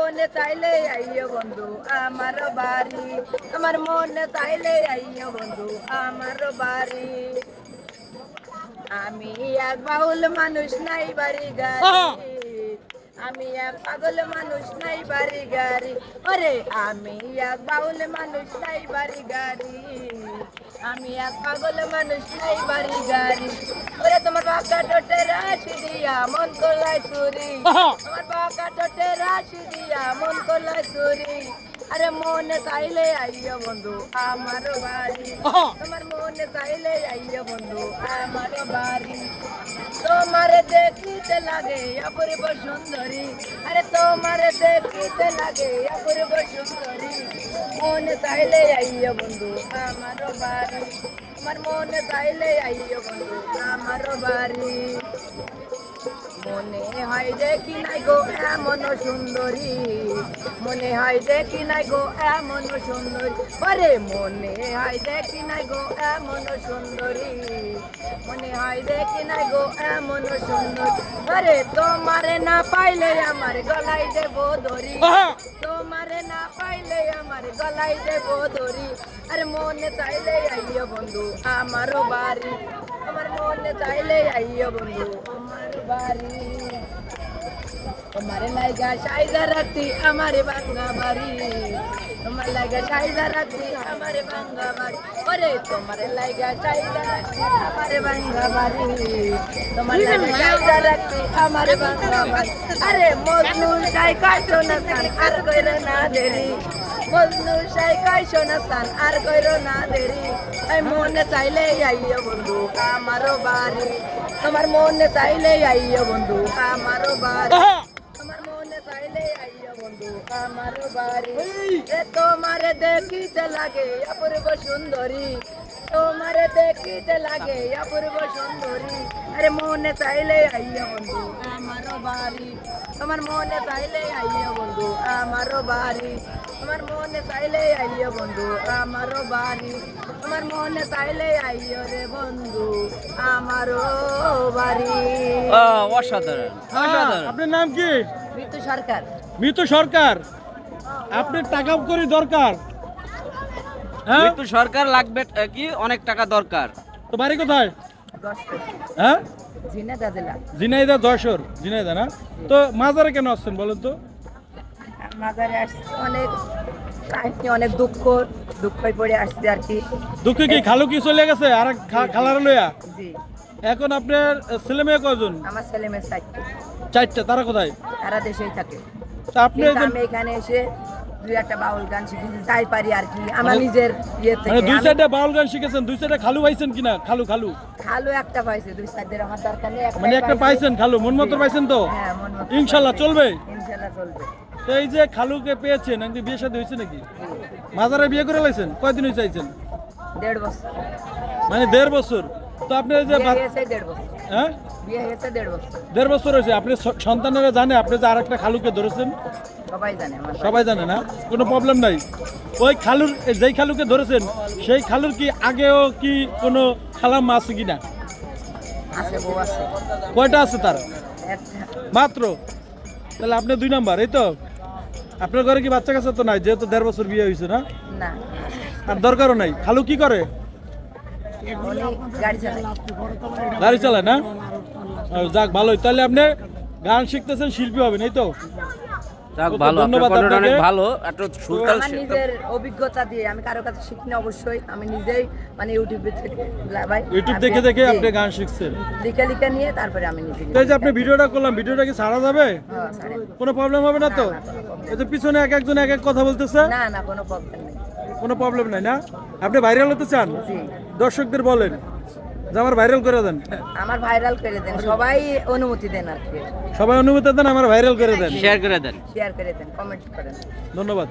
মনে চাইলে আইয় বন্ধু আমার বাড়ি। আমার মনে চাইলে আইয় বন্ধু আমার বাড়ি। আমি এক বাউল মানুষ নাই বাড়ি গাড়ি। আমি এক পাগল মানুষ নাই বাড়ি গাড়ি। ওরে আমি এক বাউল মানুষ নাই বাড়ি গাড়ি। আমি এক পাগল মানুষ নাই বাড়ি গাড়ি। ওরে তোমার বাঁকা টোটে রাশি দিয়া মন করলাই চুরি তোমার বাঁকা টোটে রাশি দিয়া মন করলাই চুরি আরে মনে চাইলে আইয়া বন্ধু আমার বাড়ি। তোমার মনে চাইলে আইয়া বন্ধু আমার বাড়ি। তোমার দেখিতে লাগে, অপূর্ব সুন্দরী। আরে তোমারে দেখিতে লাগে, অপূর্ব সুন্দরী। মন চাইলে আইয় বন্ধু আমার বাড়ি। আমার মন চাইলে আইয় বন্ধু আমার বাড়ি। মনে হয় দেখি নাই গো এমন সুন্দরী। মনে হয় দেখি নাই গো এমন সুন্দরী। আরে মনে হয় দেখি নাই গো এমন সুন্দরী। মনে হয় দেখি নাই গো এমন সুন্দর। আরে তোমারে না পাইলে আমার গলাই দেব ধরি তোমারে না পাইলে আমার গলাই দেব ধরি আরে মনে চাইলে আইয় বন্ধু আমারও বাড়ি। আমার মনে চাইলে আইয় বন্ধু বাড়ি। তোমার লাইগা সাইজা রাখতি আমার বাঙ্গা বাড়ি। তোমার লাইগা সাইজা রাখতি আমার বাঙ্গা বাড়ি। ওরে তোমার লাইগা সাইজা রাখতি আমার বাঙ্গা বাড়ি। তোমার লাইগা সাইজা রাখতি আমার বাঙ্গা বাড়ি। আরে মজনু সাই কাটো না সান আর কইর না দেরি। মজনু সাই কাইছো না সান আর কইর না দেরি। মনে চাইলে আইয় বন্ধু আমারও বাড়ি। তোমার মনে চাইলে আইয়া বন্ধু আমারও বাড়ি। আমার মনে চাইলে আইয়া বন্ধু আমার বাড়ি। তোমারে দেখিতে লাগে অপূর্ব সুন্দরী। তোমারে দেখিতে লাগে অপূর্ব সুন্দরী আরে মনে চাইলে আইয়া বন্ধু আমার বাড়ি তোমার মনে চাইলে আইয়া বন্ধু আমার বাড়ি তোমার মনে চাইলে আইয়া বন্ধু আমার বাড়ি তোমার মনে চাইলে আইয়া রে বন্ধু আমারও বাড়ি অসাধারণ অসাধারণ আপনার নাম কি ঋতু সরকার মিতু সরকার আপনার টাকা করি দরকার হ্যাঁ? মৃত্যু সরকার লাগবে কি? অনেক টাকা দরকার। তো বাড়ি কোথায়? হ্যাঁ? ঝিনাইদা যশোর। ঝিনাইদা না? তো মাজারে কেন আসছেন বলেন তো? মাজারে অনেক অনেক দুঃখ। দুঃখই পড়ে আসছে আর কি। দুঃখে কি খালু কি চলে গেছে? আর খালার লইয়া? জি। এখন আপনার ছেলে মেয়ে কয়জন? আমার ছেলে মেয়ে চারটে। চারটা তারা কোথায়? তারা দেশেই থাকে। তা আপনি এখানে এসে দুই একটা বাউল গান শিখেছি যাই পারি আর কি আমার নিজের ইয়ে থেকে মানে দুই বাউল গান শিখেছেন দুই খালু পাইছেন কিনা? খালু খালু। খালু একটা পাইছে দুই আমার দরকার নেই মানে একটা পাইছেন খালু মন মতো পাইছেন তো? হ্যাঁ মন মতো চলবে? চলবে। তো এই যে খালুকে পেয়েছেন একদিন বিয়ে সাথে হয়েছে নাকি? মাজারে বিয়ে করে লাইছেন? কয়দিন হয়েছে আইছেন? দেড় বছর। মানে দেড় বছর। তো আপনি যে দেড় বছর। হ্যাঁ? বিয়ে হয়েছে দেড় বছর। দেড় বছর হয়েছে। আপনি সন্তানেরা জানে আপনি যে আরেকটা খালুকে ধরেছেন। সবাই জানে না? কোনো প্রবলেম নাই। ওই খালুর যেই খালুকে ধরেছেন সেই খালুর কি আগেও কি কোনো খালাম্মা আছে কিনা? কয়টা আছে তার? মাত্র? তাহলে আপনি দুই নাম্বার এই তো? আপনার ঘরে কি বাচ্চা কাচ্চা তো নাই? যেহেতু দেড় বছর বিয়ে হয়েছে না? না। আর দরকারও নাই। খালু কি করে? গাড়ি চালায়। না? যাক ভালোই। তাহলে আপনি গান শিখতেছেন শিল্পী হবেন এই তো? যাক তো ভালো ধন্যবাদ অনেক ভালো একটা সুরতাল নিজের অভিজ্ঞতা দিয়ে আমি কারও কাছে শিখিনি অবশ্যই আমি নিজেই মানে ইউটিউব ভাই ইউটিউব দেখে দেখে আপনি গান শিখছেন। লিখে লিখে নিয়ে তারপরে আমি নিজে তো যে আপনি ভিডিওটা করলাম ভিডিওটা কি ছাড়া যাবে? হ্যাঁ, কোনো প্রবলেম হবে না তো? এই যে পিছনে এক একজন এক এক কথা বলতেছে। না না কোনো প্রবলেম নেই। কোনো প্রবলেম নাই না? আপনি ভাইরাল হতে চান? দর্শকদের বলেন। আমার ভাইরাল করে দেন। আমার ভাইরাল করে দেন সবাই অনুমতি দেন আর কি। সবাই অনুমতি দেন আমার ভাইরাল করে দেন। শেয়ার করে দেন। শেয়ার করে দেন কমেন্ট করেন। ধন্যবাদ।